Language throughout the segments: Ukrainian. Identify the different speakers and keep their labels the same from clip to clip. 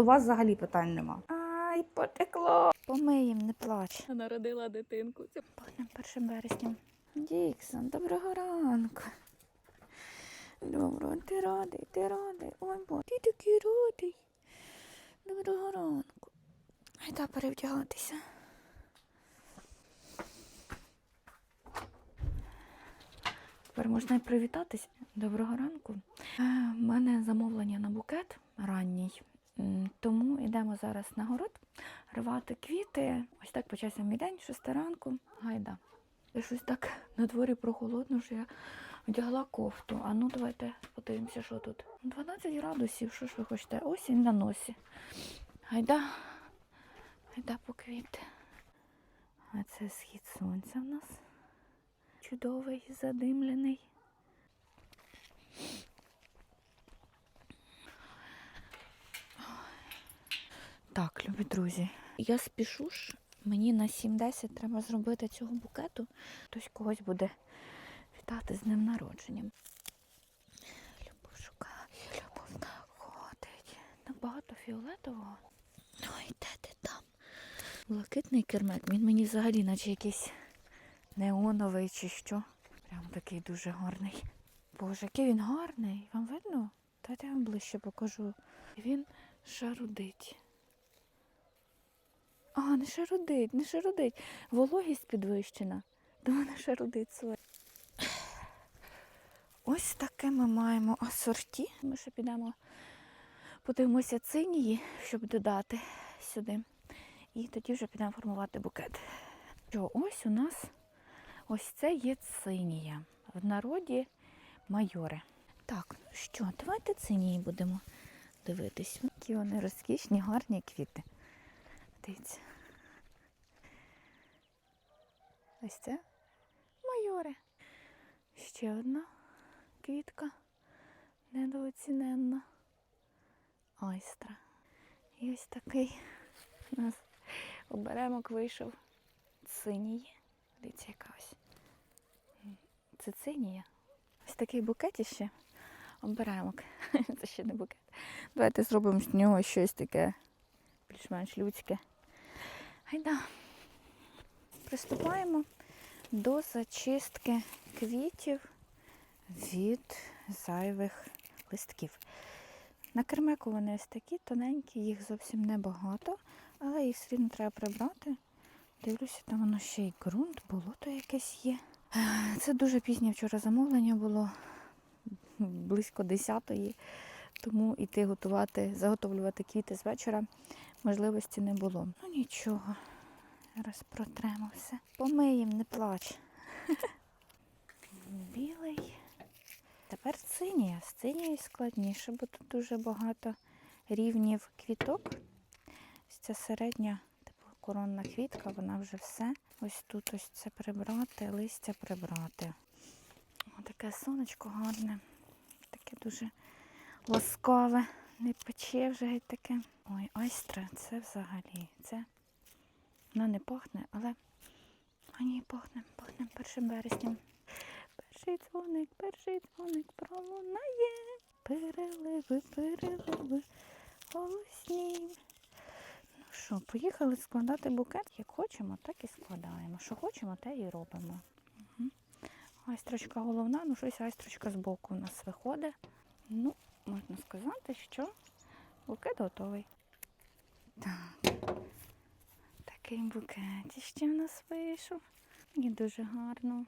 Speaker 1: До вас взагалі питань нема. Ай, потекло. Помиєм, не плач.
Speaker 2: Народила дитинку.
Speaker 1: Пахнем першим вереснем. Діксон, доброго ранку. Доброго, ти радий, ти радий. Ой, бо ти такий радий. Доброго ранку. Айда перевдягатися. Тепер можна і привітатись. Доброго ранку. У мене замовлення на букет ранній. Тому йдемо зараз на город рвати квіти. Ось так почався мій день, 6 ранку. Гайда. І щось так на дворі прохолодно, що я одягла кофту. А ну давайте подивимося, що тут. 12 градусів, що ж ви хочете? Осінь на носі. Гайда. Гайда по квіти. А це схід сонця в нас. Чудовий, задимлений. Так, любі друзі, я спішу ж. Мені на 7-10 треба зробити цього букету. Хтось когось буде вітати з днем народженням. Любов шукає, любов знаходить. Набагато фіолетового. Ой, де ти там? Блакитний кермет. Він мені взагалі, наче якийсь неоновий чи що. Прям такий дуже гарний. Боже, який він гарний. Вам видно? Дайте я вам ближче покажу. Він шарудить. А, не шарудить, не шарудить. Вологість підвищена. Тому не шарудить своє. Ось таке ми маємо асорті. Ми ще підемо, подивимося цинії, щоб додати сюди. І тоді вже підемо формувати букет. Що, ось у нас ось це є цинія. В народі майори. Так, ну що, давайте цинії будемо дивитись. Які вони розкішні, гарні квіти. Дивіться. Ось це майори. Ще одна квітка недооціненна. Айстра. І ось такий у нас оберемок вийшов синій. Дивіться, яка ось. Це цинія. Ось такий букет іще. Оберемок. Це ще не букет. Давайте зробимо з нього щось таке більш-менш людське. Гайда. Приступаємо до зачистки квітів від зайвих листків. На кермеку вони ось такі тоненькі, їх зовсім небагато, але їх все треба прибрати. Дивлюся, там воно ще й ґрунт, болото якесь є. Е, Це дуже пізнє вчора замовлення було близько 10-ї, тому іти готувати, заготовлювати квіти з вечора можливості не було. Ну нічого, зараз протремо все. Помиєм, не плач. Білий. Тепер синія. З синією складніше, бо тут дуже багато рівнів квіток. Ось ця середня, типу коронна квітка, вона вже все. Ось тут ось це прибрати, листя прибрати. Таке сонечко гарне, таке дуже ласкаве, не пече вже геть таке. Ой, айстра, це взагалі. Це вона не пахне, але а ні, пахне, пахне першим вереснем. Перший дзвоник, перший дзвоник пролунає. Переливи, переливи, голосні. Ну що, поїхали складати букет. Як хочемо, так і складаємо. Що хочемо, те і робимо. Угу. Айстрочка головна, ну щось айстрочка збоку у нас виходить. Ну, можна сказати, що букет готовий. Так. Такий букет ще в нас вийшов. І дуже гарно.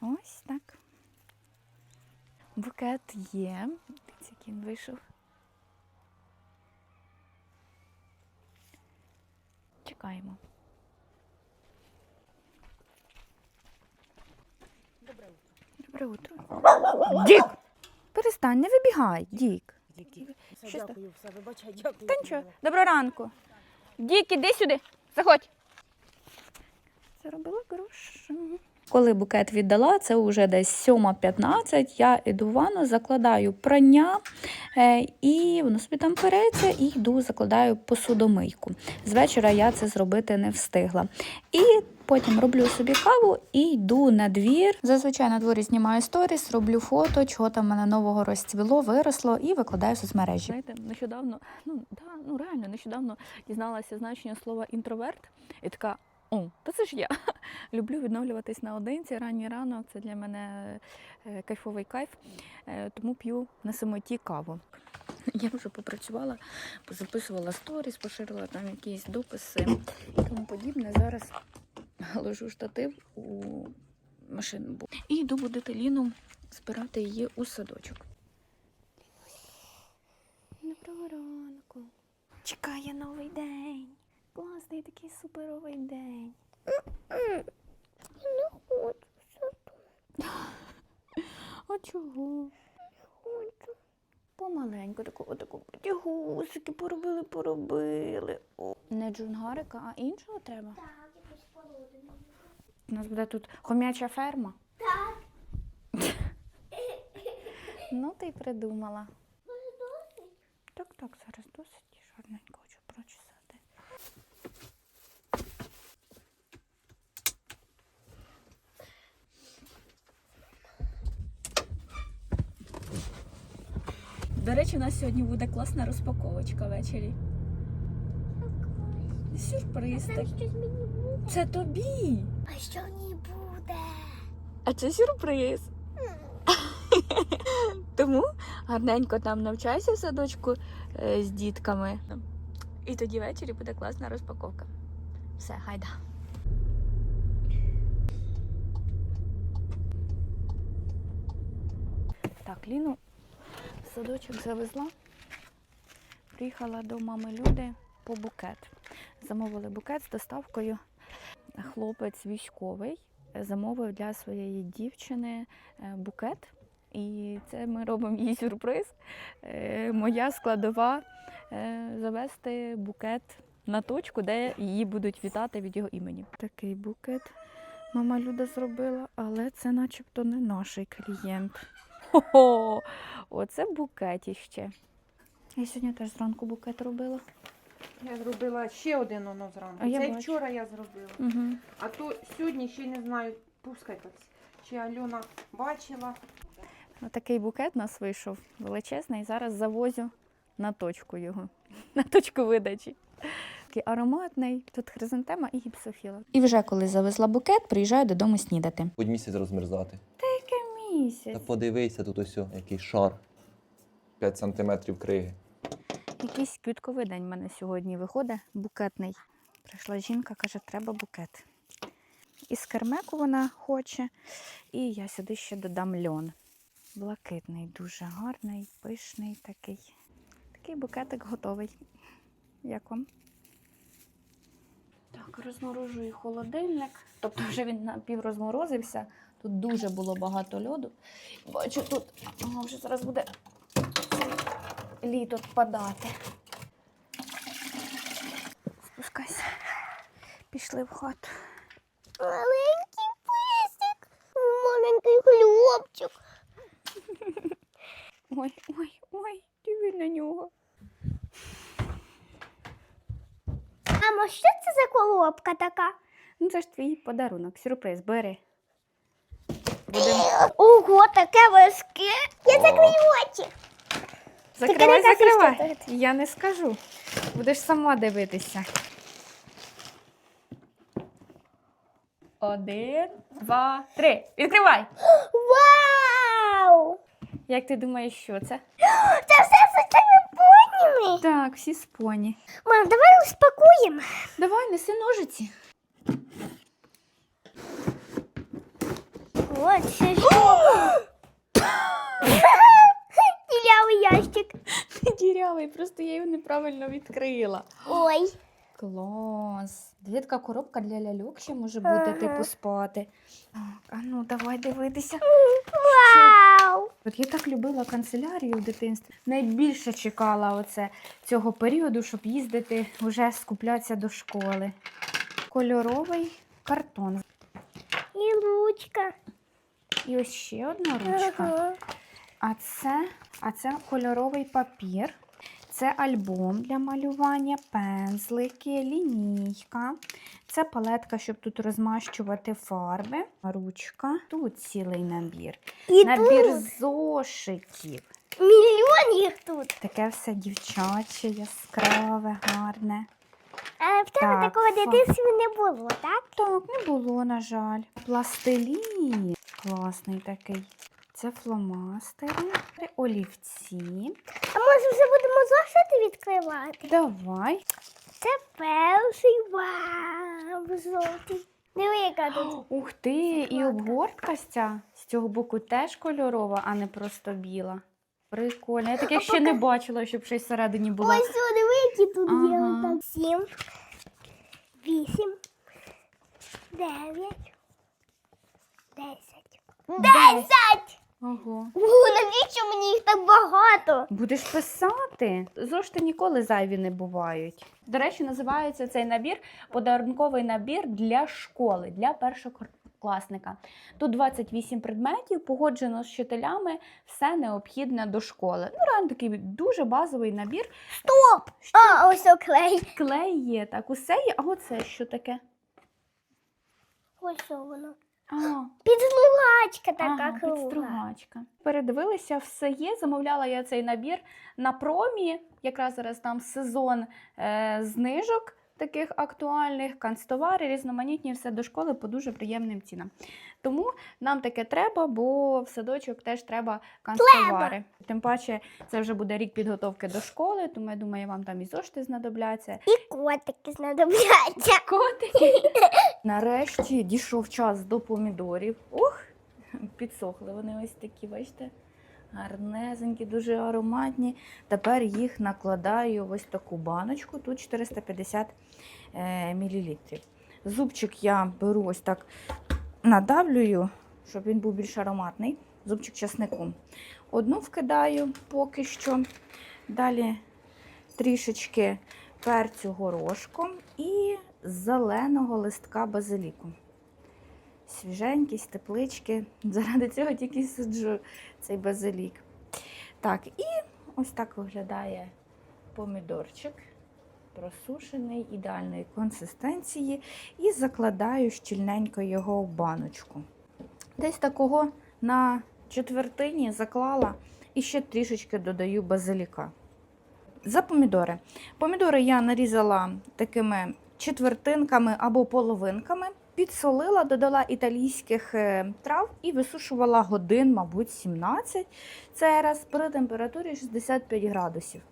Speaker 1: Ось так. Букет є. Дивіться, який він вийшов. Чекаємо. Добре утро. Дік! Перестань, не вибігай, Дік.
Speaker 3: Все, дякую, все, вибачай, дякую.
Speaker 1: Та нічого. Доброго ранку. Дік, іди сюди. Заходь. Заробила гроші. Коли букет віддала, це вже десь 7.15, я йду в ванну, закладаю прання, е, і воно собі там переться, і йду, закладаю посудомийку. З вечора я це зробити не встигла. І потім роблю собі каву і йду на двір. Зазвичай на дворі знімаю сторіс, роблю фото, чого там мене нового розцвіло, виросло і викладаю в соцмережі.
Speaker 2: Знаєте, нещодавно, ну да, ну реально, нещодавно дізналася значення слова інтроверт і така. О, та це ж я. Люблю відновлюватись наодинці. Ранній ранок це для мене е, кайфовий кайф, е, тому п'ю на самоті каву. Я вже попрацювала, позаписувала сторіс, поширила там якісь дописи і тому подібне. Зараз ложу штатив у машину і йду будити Ліну, збирати її у садочок. Доброго ранку. Чекає новий день. Класний такий суперовий день. Не хочу. А чого? Хочу. Помаленьку таку, отаку потягусики поробили, поробили. О, не джунгарика, а іншого треба.
Speaker 4: Так.
Speaker 1: У нас буде тут хомяча ферма.
Speaker 4: Так.
Speaker 1: Ну, ти й придумала.
Speaker 4: Може досить?
Speaker 1: Так, так, зараз досить жорненько хочу прочесати.
Speaker 2: До речі, у нас сьогодні буде класна розпаковочка ввечері. Сюрприз.
Speaker 4: Там
Speaker 2: так.
Speaker 4: щось мені буде.
Speaker 2: Це тобі.
Speaker 4: А що мені буде?
Speaker 2: А це сюрприз. Тому гарненько там навчайся в садочку е, з дітками. І тоді ввечері буде класна розпаковка. Все, гайда.
Speaker 1: Так, Ліну в садочок завезла. Приїхала до мами люди по букет. Замовили букет з доставкою. Хлопець військовий замовив для своєї дівчини е, букет. І це ми робимо їй сюрприз. Е, Моя складова е, завести букет на точку, де її будуть вітати від його імені. Такий букет мама Люда зробила, але це начебто не наш клієнт. Хо-хо! Оце букетіще. Я сьогодні теж зранку букет робила.
Speaker 3: Я зробила ще один воно зранку.
Speaker 1: А я
Speaker 3: Це
Speaker 1: бачу.
Speaker 3: вчора я зробила.
Speaker 1: Угу.
Speaker 3: А то сьогодні ще не знаю, пускай так. Чи Альона бачила.
Speaker 1: Такий букет у нас вийшов величезний. Зараз завозю на точку його, на точку видачі. Такий ароматний, тут хризантема і гіпсофіла. І вже коли завезла букет, приїжджаю додому снідати.
Speaker 5: Будь місяць розмерзати.
Speaker 1: Який місяць.
Speaker 5: Та подивися тут ось, о, який шар. 5 сантиметрів криги.
Speaker 1: Якийсь квітковий день в мене сьогодні виходить, букетний. Прийшла жінка, каже, треба букет. Із кермеку вона хоче. І я сюди ще додам льон. Блакитний, дуже гарний, пишний такий. Такий букетик готовий. Як вам? Так, розморожую холодильник. Тобто вже він напіврозморозився. Тут дуже було багато льоду. Бачу, тут ага, вже зараз буде літо впадати. Спускайся. Пішли в хату.
Speaker 4: Маленький песик. Маленький хлопчик.
Speaker 1: Ой, ой, ой, диви на нього.
Speaker 4: Мамо, що це за колобка така?
Speaker 1: Ну це ж твій подарунок, сюрприз, бери. Будемо.
Speaker 4: Ого, таке важке. Я закрию очі.
Speaker 1: Закривай,
Speaker 4: не кажи, що
Speaker 1: закривай.
Speaker 4: це.
Speaker 1: Я не скажу. Будеш сама дивитися. Один, два, три. Відкривай!
Speaker 4: Вау!
Speaker 1: Як ти думаєш, що це?
Speaker 4: Це все з цими понями.
Speaker 1: Так, всі споні.
Speaker 4: Мам, давай успокоїмо.
Speaker 1: Давай, неси ножиці.
Speaker 4: От це що?
Speaker 1: Дірявий, просто я його неправильно відкрила.
Speaker 4: Ой.
Speaker 1: Клас. Дві така коробка для ляльок ще може бути,
Speaker 4: Ага.
Speaker 1: типу спати. А ну давай дивитися.
Speaker 4: Вау!
Speaker 1: От я так любила канцелярію в дитинстві. Найбільше чекала оце цього періоду, щоб їздити вже скуплятися до школи. Кольоровий картон.
Speaker 4: І ручка.
Speaker 1: І ось ще одна ручка.
Speaker 4: Ага.
Speaker 1: А це, а це кольоровий папір. Це альбом для малювання, пензлики, лінійка. Це палетка, щоб тут розмащувати фарби, ручка. Тут цілий набір.
Speaker 4: І
Speaker 1: Набір
Speaker 4: тут
Speaker 1: зошитів.
Speaker 4: мільйон їх тут.
Speaker 1: Таке все дівчаче, яскраве, гарне.
Speaker 4: А в тебе
Speaker 1: Так,
Speaker 4: такого дитинства не було, так?
Speaker 1: Так, не було, на жаль. Пластилін. Класний такий. Це фломастери, олівці.
Speaker 4: А може вже будемо зошити відкривати?
Speaker 1: Давай.
Speaker 4: Це перший вау, жовтий. Диви, яка тут.
Speaker 1: Ух ти, і обгортка з ця з цього боку теж кольорова, а не просто біла. Прикольно. Я таке ще не бачила, щоб щось всередині було.
Speaker 4: Ось о, диви, які тут є.
Speaker 1: Ага.
Speaker 4: Отак. Сім, вісім, дев'ять, десять. Десять!
Speaker 1: Ого.
Speaker 4: У, навіщо мені їх так багато?
Speaker 1: Будеш писати? Зошти ніколи зайві не бувають. До речі, називається цей набір подарунковий набір для школи, для першокласника. Тут 28 предметів, погоджено з вчителями, все необхідне до школи. Ну, реально такий дуже базовий набір.
Speaker 4: Стоп! А, ось оклей.
Speaker 1: Клей є, так, усе є. А оце що таке?
Speaker 4: Ось воно. Підслугачка така
Speaker 1: ага,
Speaker 4: круга.
Speaker 1: підстругачка. Передивилися, все є. Замовляла я цей набір на промі. Якраз зараз там сезон е, знижок таких актуальних, канцтовари, різноманітні, все до школи по дуже приємним цінам. Тому нам таке треба, бо в садочок теж треба канцтовари. Тим паче, це вже буде рік підготовки до школи, тому я думаю, вам там і зошти знадобляться.
Speaker 4: І котики знадобляться.
Speaker 1: Котики. Нарешті дійшов час до помідорів. Ох, підсохли вони ось такі, бачите? Гарнезенькі, дуже ароматні. Тепер їх накладаю в ось таку баночку, тут 450 е, мл. Зубчик я беру ось так надавлюю, щоб він був більш ароматний. Зубчик часнику. Одну вкидаю поки що. Далі трішечки перцю горошком і зеленого листка базиліку. Свіженький, з теплички. Заради цього тільки сиджу цей базилік. Так, і ось так виглядає помідорчик, просушений, ідеальної консистенції, і закладаю щільненько його в баночку. Десь такого на четвертині заклала і ще трішечки додаю базиліка. За помідори. Помідори я нарізала такими четвертинками або половинками, підсолила, додала італійських е, трав і висушувала годин, мабуть, 17. Це раз при температурі 65 градусів.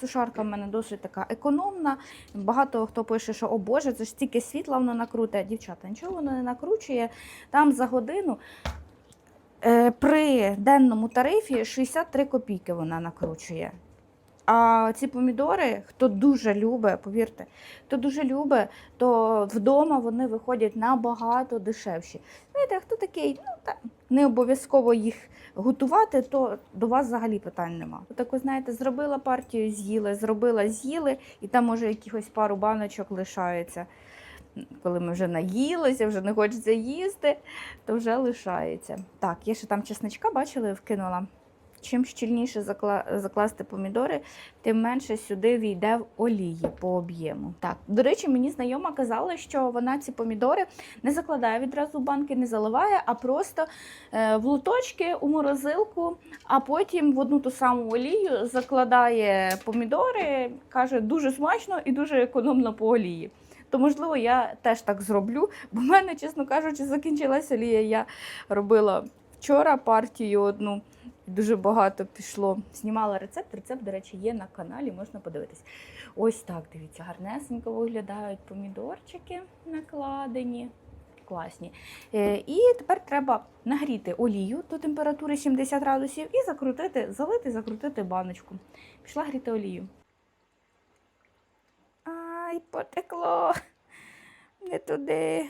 Speaker 1: Сушарка в мене досить така економна. Багато хто пише, що о Боже, це ж стільки світла воно накруте. Дівчата, нічого воно не накручує. Там за годину е, при денному тарифі 63 копійки вона накручує. А ці помідори, хто дуже любить, повірте, хто дуже любить, то вдома вони виходять набагато дешевші. Знаєте, хто такий, ну та не обов'язково їх готувати, то до вас взагалі питань нема. Так, ви знаєте, зробила партію, з'їли, зробила, з'їли, і там може якихось пару баночок лишається. Коли ми вже наїлися, вже не хочеться їсти, то вже лишається. Так, я ще там чесничка, бачили, вкинула. Чим щільніше закла- закласти помідори, тим менше сюди війде в олії по об'єму. Так, до речі, мені знайома казала, що вона ці помідори не закладає відразу в банки, не заливає, а просто е, в луточки у морозилку, а потім в одну ту саму олію закладає помідори. каже, дуже смачно і дуже економно по олії. То, можливо, я теж так зроблю, бо в мене, чесно кажучи, закінчилася олія. Я робила вчора партію одну. Дуже багато пішло. Знімала рецепт. Рецепт, до речі, є на каналі, можна подивитись. Ось так, дивіться, гарнесенько виглядають помідорчики накладені. Класні. Е, І тепер треба нагріти олію до температури 70 градусів і закрутити, залити, закрутити баночку. Пішла гріти олію. Ай, потекло. Не туди.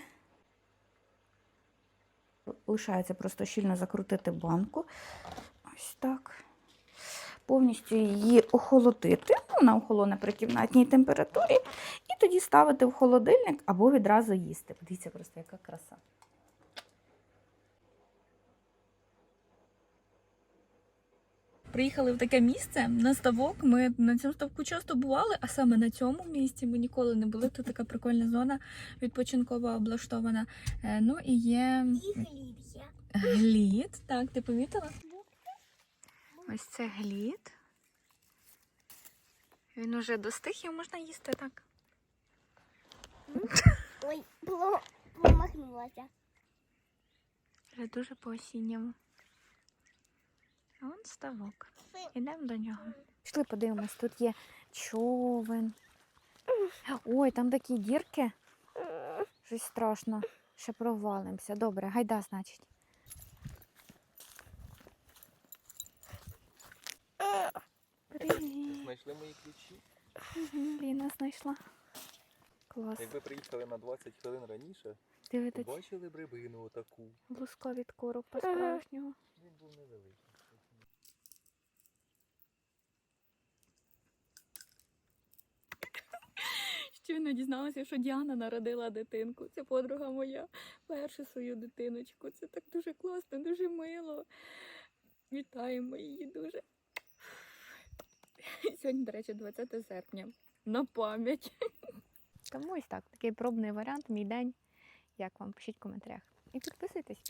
Speaker 1: Лишається просто щільно закрутити банку. Ось так. Повністю її охолодити. Вона охолоне при кімнатній температурі. І тоді ставити в холодильник або відразу їсти. Подивіться просто, яка краса. приїхали в таке місце на ставок. Ми на цьому ставку часто бували, а саме на цьому місці ми ніколи не були. Тут така прикольна зона відпочинкова облаштована. Е, Ну і є глід. Так, ти помітила? Ось це глід. Він уже достиг, його можна їсти так.
Speaker 4: Ой, було промахнулася.
Speaker 1: Вже дуже по-осінньому. А Вон ставок. Ідемо до нього.
Speaker 6: Пішли подивимось, тут є човен. Ой, там такі дірки. Щось страшно. Ще провалимося. Добре, гайда, значить.
Speaker 5: Знайшли мої ключі.
Speaker 6: Ліна знайшла. Клас.
Speaker 5: Якби приїхали на 20 хвилин раніше,
Speaker 6: Дивитесь,
Speaker 5: бачили б рибину отаку.
Speaker 6: луско від коропа справжнього.
Speaker 5: Він був невеликий.
Speaker 1: Щойно дізналася, що Діана народила дитинку. Це подруга моя, першу свою дитиночку. Це так дуже класно, дуже мило. Вітаємо її дуже. Сьогодні, до речі, 20 серпня. На пам'ять.
Speaker 6: Тому ось так, такий пробний варіант, мій день. Як вам? Пишіть в коментарях. І підписуйтесь.